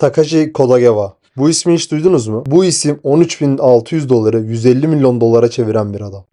Takashi Kodagawa. Bu ismi hiç duydunuz mu? Bu isim 13.600 doları 150 milyon dolara çeviren bir adam.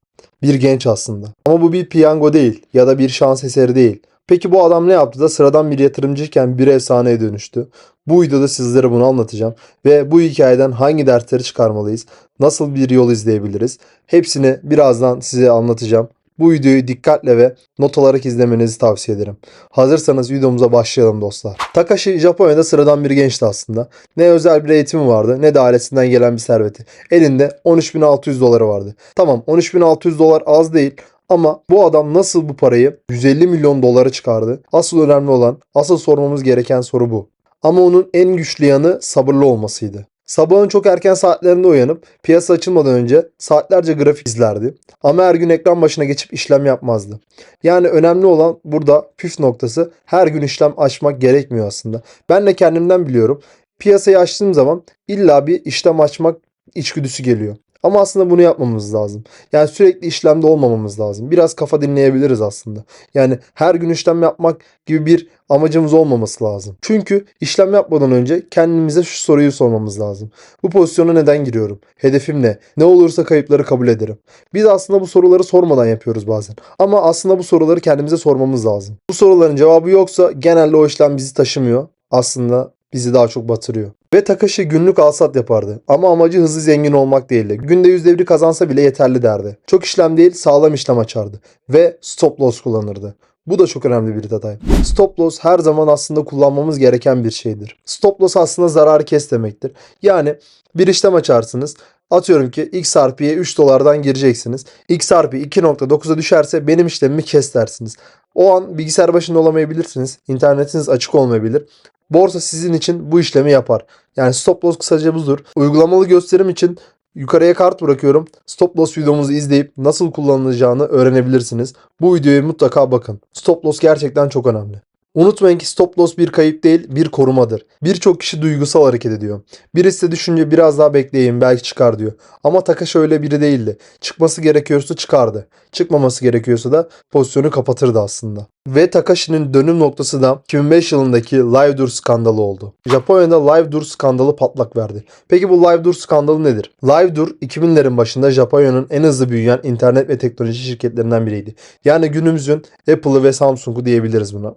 Bir genç aslında. Ama bu bir piyango değil ya da bir şans eseri değil. Peki bu adam ne yaptı da sıradan bir yatırımcıyken bir efsaneye dönüştü? Bu videoda sizlere bunu anlatacağım ve bu hikayeden hangi dersleri çıkarmalıyız? Nasıl bir yol izleyebiliriz? Hepsini birazdan size anlatacağım. Bu videoyu dikkatle ve not alarak izlemenizi tavsiye ederim. Hazırsanız videomuza başlayalım dostlar. Takashi Japonya'da sıradan bir gençti aslında. Ne özel bir eğitimi vardı ne de ailesinden gelen bir serveti. Elinde 13.600 doları vardı. Tamam 13.600 dolar az değil ama bu adam nasıl bu parayı 150 milyon dolara çıkardı? Asıl önemli olan, asıl sormamız gereken soru bu. Ama onun en güçlü yanı sabırlı olmasıydı. Sabahın çok erken saatlerinde uyanıp piyasa açılmadan önce saatlerce grafik izlerdi. Ama her gün ekran başına geçip işlem yapmazdı. Yani önemli olan burada püf noktası her gün işlem açmak gerekmiyor aslında. Ben de kendimden biliyorum. Piyasayı açtığım zaman illa bir işlem açmak içgüdüsü geliyor. Ama aslında bunu yapmamız lazım. Yani sürekli işlemde olmamamız lazım. Biraz kafa dinleyebiliriz aslında. Yani her gün işlem yapmak gibi bir amacımız olmaması lazım. Çünkü işlem yapmadan önce kendimize şu soruyu sormamız lazım. Bu pozisyona neden giriyorum? Hedefim ne? Ne olursa kayıpları kabul ederim. Biz aslında bu soruları sormadan yapıyoruz bazen. Ama aslında bu soruları kendimize sormamız lazım. Bu soruların cevabı yoksa genelde o işlem bizi taşımıyor. Aslında bizi daha çok batırıyor. Ve Takashi günlük alsat yapardı. Ama amacı hızlı zengin olmak değildi. Günde %1 kazansa bile yeterli derdi. Çok işlem değil sağlam işlem açardı. Ve stop loss kullanırdı. Bu da çok önemli bir detay. Stop loss her zaman aslında kullanmamız gereken bir şeydir. Stop loss aslında zararı kes demektir. Yani bir işlem açarsınız. Atıyorum ki XRP'ye 3 dolardan gireceksiniz. XRP 2.9'a düşerse benim işlemimi kes dersiniz. O an bilgisayar başında olamayabilirsiniz. İnternetiniz açık olmayabilir. Borsa sizin için bu işlemi yapar. Yani stop loss kısaca budur. Uygulamalı gösterim için yukarıya kart bırakıyorum. Stop loss videomuzu izleyip nasıl kullanılacağını öğrenebilirsiniz. Bu videoya mutlaka bakın. Stop loss gerçekten çok önemli. Unutmayın ki stop loss bir kayıp değil bir korumadır. Birçok kişi duygusal hareket ediyor. Birisi de düşünce biraz daha bekleyin belki çıkar diyor. Ama Takashi öyle biri değildi. Çıkması gerekiyorsa çıkardı. Çıkmaması gerekiyorsa da pozisyonu kapatırdı aslında. Ve Takashi'nin dönüm noktası da 2005 yılındaki LiveDoor skandalı oldu. Japonya'da LiveDoor skandalı patlak verdi. Peki bu LiveDoor skandalı nedir? LiveDoor 2000'lerin başında Japonya'nın en hızlı büyüyen internet ve teknoloji şirketlerinden biriydi. Yani günümüzün Apple'ı ve Samsung'u diyebiliriz buna.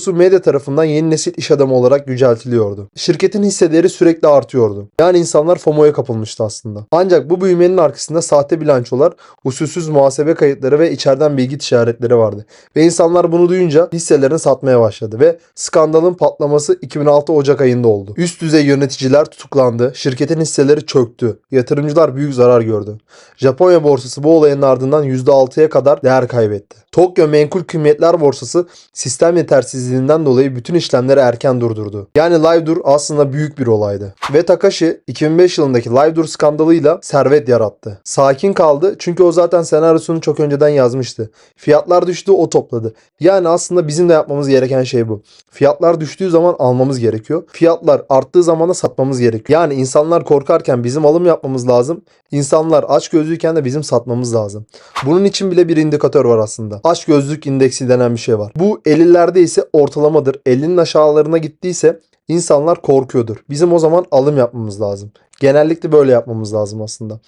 CEO'su medya tarafından yeni nesil iş adamı olarak yüceltiliyordu. Şirketin hisseleri sürekli artıyordu. Yani insanlar FOMO'ya kapılmıştı aslında. Ancak bu büyümenin arkasında sahte bilançolar, usulsüz muhasebe kayıtları ve içeriden bilgi işaretleri vardı. Ve insanlar bunu duyunca hisselerini satmaya başladı ve skandalın patlaması 2006 Ocak ayında oldu. Üst düzey yöneticiler tutuklandı, şirketin hisseleri çöktü, yatırımcılar büyük zarar gördü. Japonya borsası bu olayın ardından %6'ya kadar değer kaybetti. Tokyo Menkul Kıymetler Borsası sistem yetersizliğinden dolayı bütün işlemleri erken durdurdu. Yani LiveDoor aslında büyük bir olaydı. Ve Takashi 2005 yılındaki LiveDoor skandalıyla servet yarattı. Sakin kaldı çünkü o zaten senaryosunu çok önceden yazmıştı. Fiyatlar düştü o topladı. Yani aslında bizim de yapmamız gereken şey bu. Fiyatlar düştüğü zaman almamız gerekiyor. Fiyatlar arttığı zaman da satmamız gerekiyor. Yani insanlar korkarken bizim alım yapmamız lazım. İnsanlar aç gözlüyken de bizim satmamız lazım. Bunun için bile bir indikatör var aslında. Aç gözlük indeksi denen bir şey var. Bu 50'lerde ise ortalamadır. 50'nin aşağılarına gittiyse insanlar korkuyordur. Bizim o zaman alım yapmamız lazım. Genellikle böyle yapmamız lazım aslında.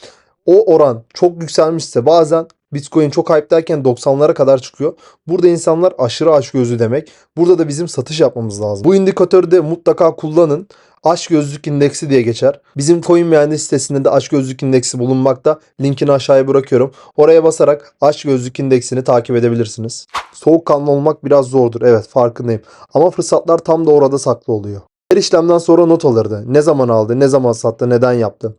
O oran çok yükselmişse bazen Bitcoin çok hype'dayken 90'lara kadar çıkıyor. Burada insanlar aşırı açgözlü demek. Burada da bizim satış yapmamız lazım. Bu indikatörü de mutlaka kullanın. Aç gözlük indeksi diye geçer. Bizim coin mühendis sitesinde de aç gözlük indeksi bulunmakta. Linkini aşağıya bırakıyorum. Oraya basarak aç gözlük indeksini takip edebilirsiniz. Soğukkanlı olmak biraz zordur. Evet farkındayım. Ama fırsatlar tam da orada saklı oluyor. Her işlemden sonra not alırdı. Ne zaman aldı, ne zaman sattı, neden yaptı.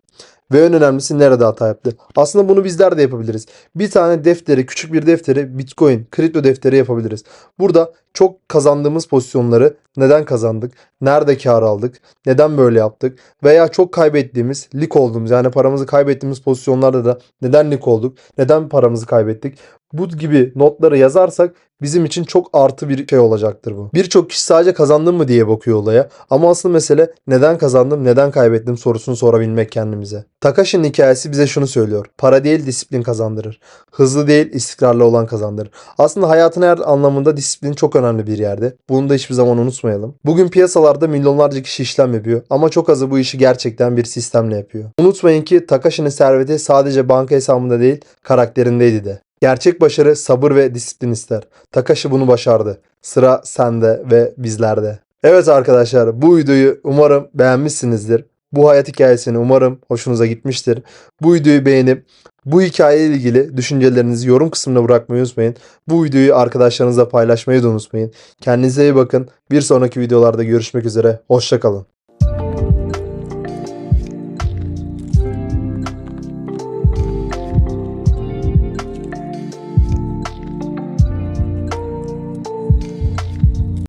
Ve en önemlisi nerede hata yaptı. Aslında bunu bizler de yapabiliriz. Bir tane defteri, küçük bir defteri, Bitcoin, kripto defteri yapabiliriz. Burada çok kazandığımız pozisyonları neden kazandık, nerede kar aldık, neden böyle yaptık veya çok kaybettiğimiz, lik olduğumuz yani paramızı kaybettiğimiz pozisyonlarda da neden lik olduk, neden paramızı kaybettik. Bu gibi notları yazarsak bizim için çok artı bir şey olacaktır bu. Birçok kişi sadece kazandım mı diye bakıyor olaya ama asıl mesele neden kazandım, neden kaybettim sorusunu sorabilmek kendimize. Takashi'nin hikayesi bize şunu söylüyor. Para değil disiplin kazandırır. Hızlı değil istikrarlı olan kazandırır. Aslında hayatın her anlamında disiplin çok önemli bir yerde. Bunu da hiçbir zaman unutmayalım. Bugün piyasalarda milyonlarca kişi işlem yapıyor ama çok azı bu işi gerçekten bir sistemle yapıyor. Unutmayın ki Takashi'nin serveti sadece banka hesabında değil karakterindeydi de. Gerçek başarı sabır ve disiplin ister. Takashi bunu başardı. Sıra sende ve bizlerde. Evet arkadaşlar bu videoyu umarım beğenmişsinizdir. Bu hayat hikayesini umarım hoşunuza gitmiştir. Bu videoyu beğenip bu hikaye ile ilgili düşüncelerinizi yorum kısmına bırakmayı unutmayın. Bu videoyu arkadaşlarınızla paylaşmayı da unutmayın. Kendinize iyi bakın. Bir sonraki videolarda görüşmek üzere. Hoşçakalın.